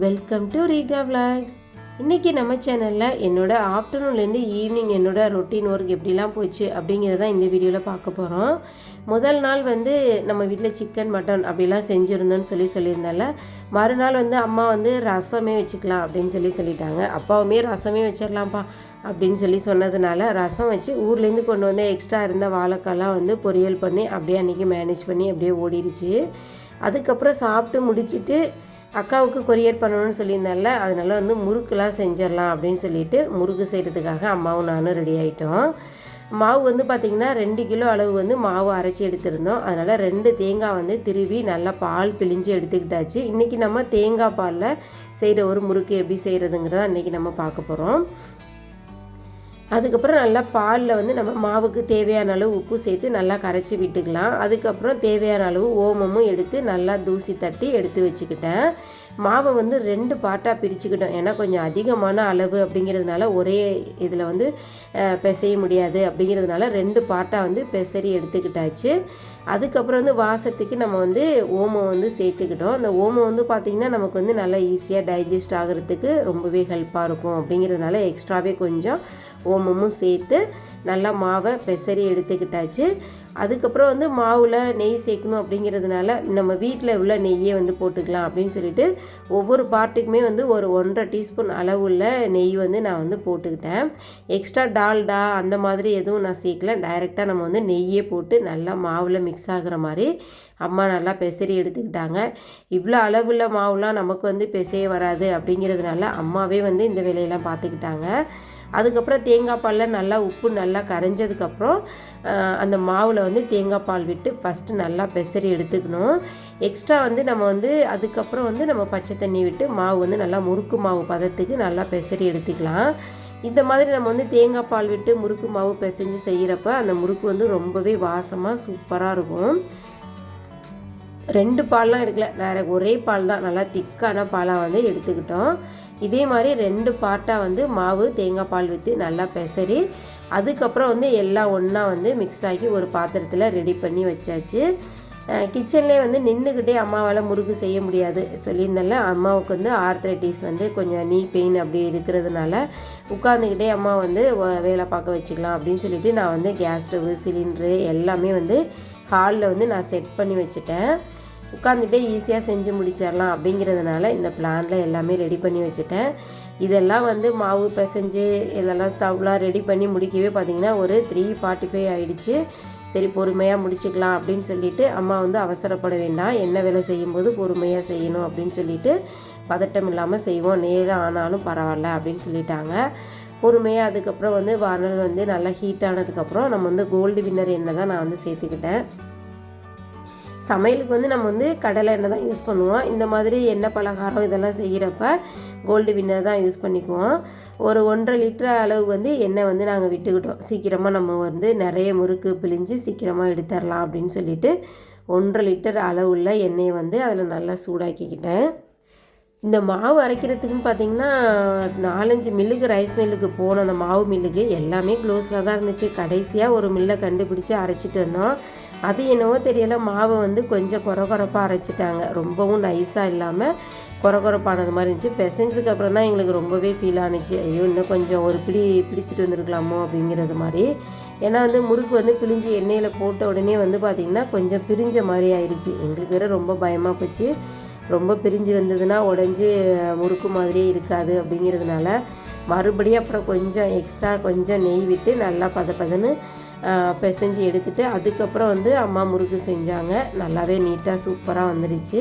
Welcome to Reeka vlogs இன்றைக்கி நம்ம சேனலில் என்னோட ஆஃப்டர்நூன்லேருந்து ஈவினிங் என்னோட ரொட்டீன் ஒர்க் எப்படிலாம் போச்சு அப்படிங்கிறத இந்த வீடியோவில் பார்க்க போகிறோம் முதல் நாள் வந்து நம்ம வீட்டில் சிக்கன் மட்டன் அப்படிலாம் செஞ்சுருந்தோன்னு சொல்லி சொல்லியிருந்தால மறுநாள் வந்து அம்மா வந்து ரசமே வச்சுக்கலாம் அப்படின்னு சொல்லி சொல்லிட்டாங்க. அப்பாவுமே ரசமே வச்சிடலாம்ப்பா அப்படின்னு சொல்லி சொன்னதுனால ரசம் வச்சு ஊர்லேருந்து கொண்டு வந்த எக்ஸ்ட்ரா இருந்த வாழைக்காலாம் வந்து பொரியல் பண்ணி அப்படியே அன்றைக்கி மேனேஜ் பண்ணி அப்படியே ஓடிடுச்சு அதுக்கப்புறம் சாப்பிட்டு முடிச்சுட்டு அக்காவுக்கு கொரியர் பண்ணணும்னு சொல்லியிருந்தால அதனால வந்து முறுக்குலாம் செஞ்சிடலாம் அப்படின்னு சொல்லிட்டு முறுக்கு செய்கிறதுக்காக அம்மாவும் நானும் ரெடி ஆகிட்டோம் மாவு வந்து பார்த்திங்கன்னா ரெண்டு கிலோ அளவு வந்து மாவு அரைச்சி எடுத்திருந்தோம். அதனால் ரெண்டு தேங்காய் வந்து திருவி நல்லா பால் பிழிஞ்சு எடுத்துக்கிட்டாச்சு. இன்றைக்கி நம்ம தேங்காய் பாலில் செய்கிற ஒரு முறுக்கு எப்படி செய்கிறதுங்கிறத இன்றைக்கி நம்ம பார்க்க போகிறோம் அதுக்கப்புறம் நல்லா பாலில் வந்து நம்ம மாவுக்கு தேவையான அளவு உப்பு சேர்த்து நல்லா கரைச்சி விட்டுக்கலாம். அதுக்கப்புறம் தேவையான அளவு ஓமமும் எடுத்து நல்லா தூசி தட்டி எடுத்து வச்சுக்கிட்டேன். மாவை வந்து ரெண்டு பார்ட்டாக பிரிச்சுக்கிட்டோம். ஏன்னா கொஞ்சம் அதிகமான அளவு அப்படிங்கிறதுனால ஒரே இதில் வந்து பிசைய முடியாது அப்படிங்கிறதுனால ரெண்டு பார்ட்டாக வந்து பெசரி எடுத்துக்கிட்டாச்சு. அதுக்கப்புறம் வந்து வாசத்துக்கு நம்ம வந்து ஓமம் வந்து சேர்த்துக்கிட்டோம். அந்த ஓமம் வந்து பார்த்திங்கன்னா நமக்கு வந்து நல்லா ஈஸியாக டைஜஸ்ட் ஆகிறதுக்கு ரொம்பவே ஹெல்ப்பாக இருக்கும் அப்படிங்கிறதுனால எக்ஸ்ட்ராவே கொஞ்சம் ஓமமும் சேர்த்து நல்லா மாவை பெசரி எடுத்துக்கிட்டாச்சு. அதுக்கப்புறம் வந்து மாவில் நெய் சேர்க்கணும் அப்படிங்கிறதுனால நம்ம வீட்டில் உள்ள நெய்யே வந்து போட்டுக்கலாம் அப்படின்னு சொல்லிட்டு ஒவ்வொரு பார்ட்டுக்குமே வந்து ஒரு ஒன்றரை டீஸ்பூன் அளவுள்ள நெய் வந்து நான் வந்து போட்டுக்கிட்டேன். எக்ஸ்ட்ரா டால்டா அந்த மாதிரி எதுவும் நான் சேர்க்கல. டைரெக்டாக நம்ம வந்து நெய்யே போட்டு நல்லா மாவில் மிக்ஸ் ஆகுற மாதிரி அம்மா நல்லா பெசரி எடுத்துக்கிட்டாங்க. இவ்வளோ அளவுள்ள மாவுலாம் நமக்கு வந்து பெசைய வராது அப்படிங்கிறதுனால அம்மாவே வந்து இந்த வேலையெல்லாம் பார்த்துக்கிட்டாங்க அதுக்கப்புறம் தேங்காய் பாலில் நல்லா உப்பு நல்லா கரைஞ்சதுக்கப்புறம் அந்த மாவில் வந்து தேங்காய் பால் விட்டு ஃபஸ்ட்டு நல்லா பெசரி எடுத்துக்கணும். எக்ஸ்ட்ரா வந்து நம்ம வந்து அதுக்கப்புறம் வந்து நம்ம பச்சை தண்ணி விட்டு மாவு வந்து நல்லா முறுக்கு மாவு பதத்துக்கு நல்லா பெசரி எடுத்துக்கலாம். இந்த மாதிரி நம்ம வந்து தேங்காய் பால் விட்டு முறுக்கு மாவு பிசைஞ்சு செய்கிறப்ப அந்த முறுக்கு வந்து ரொம்பவே வாசமாக சூப்பராக இருக்கும். ரெண்டு பால்லாம் எடுக்கல. நான் ஒரே பால் தான். நல்லா திக்கான பாலாக வந்து எடுத்துக்கிட்டோம். இதே மாதிரி ரெண்டு பார்ட்டாக வந்து மாவு தேங்காய் பால் விற்று நல்லா பெசரி அதுக்கப்புறம் வந்து எல்லாம் ஒன்றா வந்து மிக்ஸ் ஆகி ஒரு பாத்திரத்தில் ரெடி பண்ணி வச்சாச்சு. கிச்சன்லேயே வந்து நின்றுக்கிட்டே அம்மாவால் முறுக்கு செய்ய முடியாது சொல்லியிருந்தால அம்மாவுக்கு வந்து ஆர்த்ரைட்டிஸ் வந்து கொஞ்சம் நீ பெயின் அப்படி இருக்கிறதுனால உட்காந்துக்கிட்டே அம்மா வந்து வேலை பார்க்க வச்சுக்கலாம் அப்படின்னு சொல்லிட்டு நான் வந்து கேஸ் ஸ்டவ்வு சிலிண்ட்ரு எல்லாமே வந்து ஹாலில் வந்து நான் செட் பண்ணி வச்சுட்டேன். உட்காந்துட்டே ஈஸியாக செஞ்சு முடிச்சிடலாம் அப்படிங்கிறதுனால இந்த பிளானில் எல்லாமே ரெடி பண்ணி வச்சுட்டேன். இதெல்லாம் வந்து மாவு பிசைஞ்சு இதெல்லாம் ஸ்டவ்லாம் ரெடி பண்ணி முடிக்கவே பார்த்தீங்கன்னா ஒரு த்ரீ ஃபார்ட்டி ஃபைவ் ஆகிடுச்சு சரி பொறுமையாக முடிச்சுக்கலாம் அப்படின்னு சொல்லிட்டு அம்மா வந்து அவசரப்பட வேண்டாம். என்ன வேலை செய்யும்போது பொறுமையாக செய்யணும் அப்படின்னு சொல்லிட்டு பதட்டம் இல்லாமல் செய்வோம். நேரம் ஆனாலும் பரவாயில்ல அப்படின்னு சொல்லிட்டாங்க. பொறுமையாக அதுக்கப்புறம் வந்து வானல் வந்து நல்லா ஹீட் ஆனதுக்கப்புறம் நம்ம வந்து கோல்டு வின்னர் என்ன தான் நான் வந்து சேர்த்துக்கிட்டேன். சமையலுக்கு வந்து நம்ம வந்து கடலை எண்ணெய் தான் யூஸ் பண்ணுவோம். இந்த மாதிரி எண்ணெய் பலகாரம் இதெல்லாம் செய்கிறப்ப கோல்டு வின்னர் தான் யூஸ் பண்ணிக்குவோம். ஒரு ஒன்றரை லிட்டர் அளவு வந்து எண்ணெய் வந்து நாங்கள் விட்டுக்கிட்டோம். சீக்கிரமாக நம்ம வந்து நிறைய முறுக்கு பிழிஞ்சு சீக்கிரமாக எடுத்துடலாம் அப்படின்னு சொல்லிட்டு ஒன்றரை லிட்டர் அளவுள்ள எண்ணெயை வந்து அதில் நல்லா சூடாக்கிக்கிட்டேன். இந்த மாவு அரைக்கிறதுக்குன்னு பார்த்தீங்கன்னா நாலஞ்சு மில்லுக்கு ரைஸ் மில்லுக்கு போனோம் அந்த மாவு மில்லுக்கு எல்லாமே க்ளோஸில் தான் இருந்துச்சு. கடைசியாக ஒரு மில்லை கண்டுபிடிச்சி அரைச்சிட்டு வந்தோம் அது என்னவோ தெரியல மாவை வந்து கொஞ்சம் குறை குறைப்பாக அரைச்சிட்டாங்க. ரொம்பவும் நைஸாக இல்லாமல் குறை குறைப்பானது மாதிரி இருந்துச்சு. பெசஞ்சதுக்கு அப்புறம் தான் எங்களுக்கு ரொம்பவே ஃபீல் ஆனுச்சு. ஐயோ இன்னும் கொஞ்சம் ஒரு பிடி பிடிச்சிட்டு வந்திருக்கலாமோ அப்படிங்கிறது மாதிரி. ஏன்னா வந்து முறுக்கு வந்து பிழிஞ்சு எண்ணெயில் போட்ட உடனே வந்து பார்த்திங்கன்னா கொஞ்சம் பிரிஞ்ச மாதிரி ஆயிடுச்சு. எங்களுக்கு வேறு ரொம்ப பயமாக போச்சு. ரொம்ப பிரிஞ்சு வந்ததுன்னா உடஞ்சி முறுக்கு மாதிரியே இருக்காது அப்படிங்கிறதுனால மறுபடியும் அப்புறம் கொஞ்சம் எக்ஸ்ட்ரா கொஞ்சம் நெய் விட்டு நல்லா பத பதன்னு பிசைஞ்சு எடுத்துட்டு அதுக்கப்புறம் வந்து அம்மா முறுக்கு செஞ்சாங்க. நல்லாவே நீட்டாக சூப்பராக வந்துருச்சு.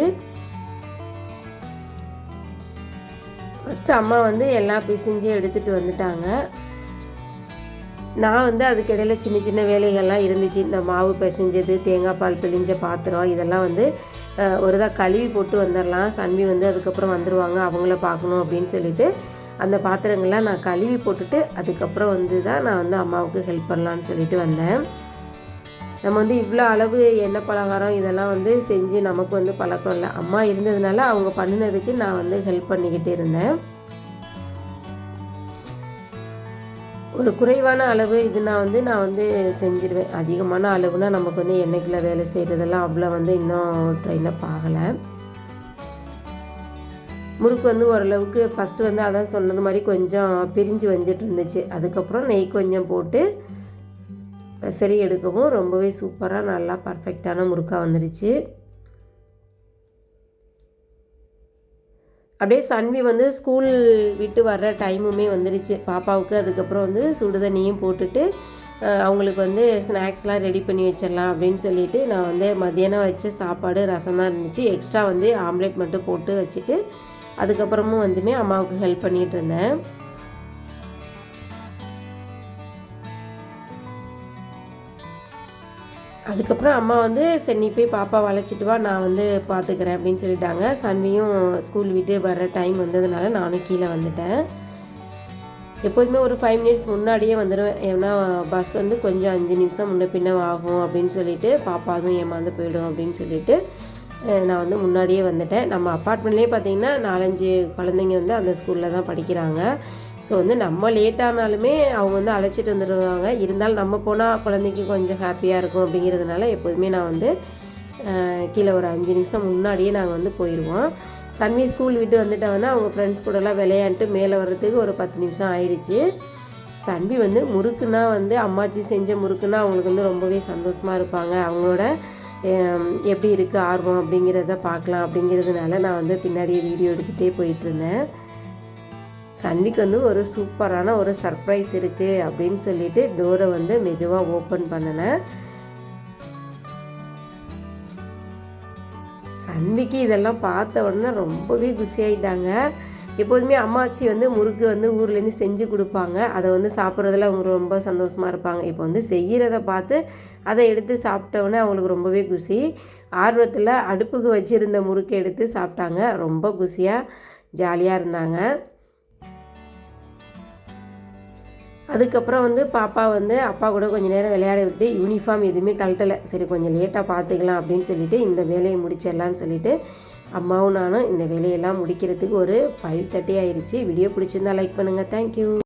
ஃபஸ்ட்டு அம்மா வந்து எல்லாம் பிசைஞ்சு எடுத்துகிட்டு வந்துட்டாங்க. நான் வந்து அதுக்கிடையில சின்ன சின்ன வேலைகள்லாம் இருந்துச்சு. இந்த மாவு பிசைஞ்சது தேங்காய் பால் பிழிஞ்ச பாத்திரம் இதெல்லாம் வந்து ஒரு இதாக கழுவி போட்டு வந்துடலாம். சன்வி வந்து அதுக்கப்புறம் வந்துடுவாங்க அவங்கள பார்க்கணும் அப்படின்னு சொல்லிட்டு அந்த பாத்திரங்கள்லாம் நான் கழுவி போட்டுட்டு அதுக்கப்புறம் வந்து தான் நான் வந்து அம்மாவுக்கு ஹெல்ப் பண்ணலான்னு சொல்லிட்டு வந்தேன். நம்ம வந்து இவ்வளோ அளவு எண்ணெய் பலகாரம் இதெல்லாம் வந்து செஞ்சு நமக்கு வந்து பழக்கம் இல்லை. அம்மா இருந்ததுனால அவங்க பண்ணினதுக்கு நான் வந்து ஹெல்ப் பண்ணிக்கிட்டு இருந்தேன். ஒரு குறைவான அளவு இதுனா வந்து நான் வந்து செஞ்சிருவேன். அதிகமான அளவுனா நமக்கு வந்து எண்ணெய்க்குள்ள வேலை செய்கிறதெல்லாம் அவ்வளோ வந்து இன்னும் ட்ரெயின் ஆகலை. முறுக்கு வந்து ஓரளவுக்கு ஃபஸ்ட்டு வந்து அதான் சொன்னது மாதிரி கொஞ்சம் பிரிஞ்சு வந்துட்டு இருந்துச்சு. அதுக்கப்புறம் நெய் கொஞ்சம் போட்டு சரி எடுக்கவும் ரொம்பவே சூப்பராக நல்லா பர்ஃபெக்டான முறுக்காக வந்துருச்சு. அப்படியே சன்வி வந்து ஸ்கூல் விட்டு வர்ற டைமுமே வந்துடுச்சு பாப்பாவுக்கு அதுக்கப்புறம் வந்து சுடுதண்ணியும் போட்டுட்டு அவங்களுக்கு வந்து ஸ்நாக்ஸ்லாம் ரெடி பண்ணி வச்சிடலாம் அப்படின்னு சொல்லிட்டு நான் வந்து மத்தியானம் வச்ச சாப்பாடு ரசம் தான் இருந்துச்சு. எக்ஸ்ட்ரா வந்து ஆம்லேட் மட்டும் போட்டு வச்சுட்டு அதுக்கப்புறமும் வந்துமே அம்மாவுக்கு ஹெல்ப் பண்ணிகிட்டு இருந்தேன். அதுக்கப்புறம் அம்மா வந்து சரி நீ போய் பாப்பா வளைச்சிட்டு வா நான் வந்து பார்த்துக்கிறேன் அப்படின்னு சொல்லிட்டாங்க. சன்வியும் ஸ்கூல் விட்டு வர்ற டைம் வந்ததுனால நானும் கீழே வந்துட்டேன். எப்போதுமே ஒரு ஃபைவ் மினிட்ஸ் முன்னாடியே வந்துடுவேன் ஏன்னா பஸ் வந்து கொஞ்சம் அஞ்சு நிமிஷம் முன்ன பின்ன ஆகும் அப்படின்னு சொல்லிட்டு பாப்பா அதுவும் ஏமாந்து போயிடும் அப்படின்னு சொல்லிட்டு நான் வந்து முன்னாடியே வந்துட்டேன். நம்ம அப்பார்ட்மெண்ட்லேயே பார்த்தீங்கன்னா நாலஞ்சு குழந்தைங்க வந்து அந்த ஸ்கூலில் தான் படிக்கிறாங்க. ஸோ வந்து நம்ம லேட்டானாலுமே அவங்க வந்து அழைச்சிட்டு வந்துடுவாங்க. இருந்தாலும் நம்ம போனால் குழந்தைக்கு கொஞ்சம் ஹாப்பியாக இருக்கும் அப்படிங்கிறதுனால எப்போதுமே நான் வந்து கீழே ஒரு அஞ்சு நிமிஷம் முன்னாடியே நாங்கள் வந்து போயிடுவோம் சன்வி ஸ்கூல் விட்டு வந்துட்டாங்கன்னா அவங்க ஃப்ரெண்ட்ஸ் கூடலாம் விளையாண்டுட்டு மேலே வர்றதுக்கு ஒரு பத்து நிமிஷம் ஆயிடுச்சு சன்வி வந்து முறுக்குனா வந்து அம்மாச்சி செஞ்ச முறுக்குனா அவங்களுக்கு வந்து ரொம்பவே சந்தோஷமாக இருப்பாங்க. அவங்களோட எப்படி இருக்குது ஆர்வம் அப்படிங்கிறத பார்க்கலாம் அப்படிங்கிறதுனால நான் வந்து பின்னாடியே வீடியோ எடுத்துகிட்டே போயிட்டுருந்தேன் சன்விக்கு வந்து ஒரு சூப்பரான ஒரு சர்ப்ரைஸ் இருக்குது அப்படின்னு சொல்லிட்டு டோரை வந்து மெதுவாக ஓப்பன் பண்ணினேன். சன்விக்கு இதெல்லாம் பார்த்த உடனே ரொம்பவே குஷியாயிட்டாங்க. எப்போதுமே அம்மாச்சி வந்து முறுக்கு வந்து ஊர்லேருந்து செஞ்சு கொடுப்பாங்க. அதை வந்து சாப்பிட்றதுல அவங்க ரொம்ப சந்தோஷமாக இருப்பாங்க. இப்போ வந்து செய்கிறத பார்த்து அதை எடுத்து சாப்பிட்ட அவங்களுக்கு ரொம்பவே குஷி. ஆர்வத்தில் அடுப்புக்கு வச்சுருந்த முறுக்கு எடுத்து சாப்பிட்டாங்க. ரொம்ப குஷியாக ஜாலியாக இருந்தாங்க. அதுக்கப்புறம் வந்து பாப்பா வந்து அப்பா கூட கொஞ்ச நேரம் விளையாட விட்டு யூனிஃபார்ம் எதுவுமே கழட்டலை. சரி கொஞ்சம் லேட்டாக பார்த்துக்கலாம் அப்படின்னு சொல்லிட்டு இந்த வேலையை முடிச்சிடலான்னு சொல்லிட்டு அம்மாவும் நானும் இந்த வேலையெல்லாம் முடிக்கிறதுக்கு ஒரு ஃபைவ் தேர்ட்டி ஆயிடுச்சு வீடியோ பிடிச்சிருந்தா லைக் பண்ணுங்கள் தேங்க்யூ